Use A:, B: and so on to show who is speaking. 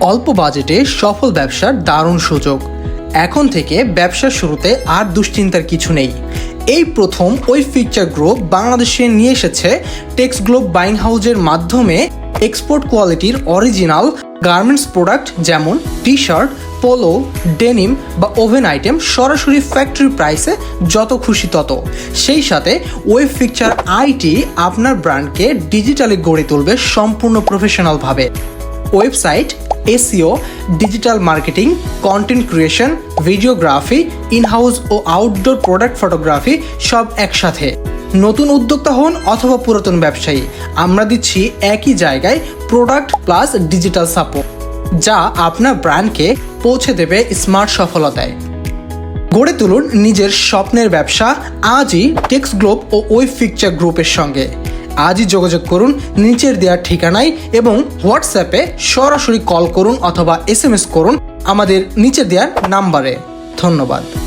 A: অল্প বাজেটে সফল ব্যবসার দারুণ সুযোগ। এখন থেকে ব্যবসার শুরুতে আর দুশ্চিন্তার কিছু নেই। এই প্রথম ওই ফিকচার গ্রুপ বাংলাদেশে নিয়ে এসেছে টেক্স গ্লোব বাইং হাউজের মাধ্যমে এক্সপোর্ট কোয়ালিটির অরিজিনাল গার্মেন্টস প্রোডাক্ট যেমন টি শার্ট পোলো, ডেনিম বা ওভেন আইটেম সরাসরি ফ্যাক্টরি প্রাইসে যত খুশি তত। সেই সাথে ওয়েব পিকচার আইটি আপনার ব্র্যান্ডকে ডিজিটালি গড়ে তুলবে সম্পূর্ণ প্রফেশনালভাবে। Website SEO digital marketing content creation videography in house O outdoor product photography সব একসাথে। নতুন উদ্যোক্তা হন অথবা পুরাতন ব্যবসায়ী, আমরা দিচ্ছি একই জায়গায় প্রোডাক্ট প্লাস ডিজিটাল সাপোর্ট যা আপনার ব্র্যান্ডকে পৌঁছে দেবে স্মার্ট সফলতায়। গড়ে তুলুন নিজের স্বপ্নের ব্যবসা, আজই টেক্স গ্লোব ও ওয়েব পিকচার গ্রুপের সঙ্গে। আজই যোগাযোগ করুন, নিচের দেওয়ার ঠিকানায় এবং হোয়াটসঅ্যাপে সরাসরি কল করুন অথবা এস করুন আমাদের নিচে দেওয়ার নাম্বারে ধন্যবাদ।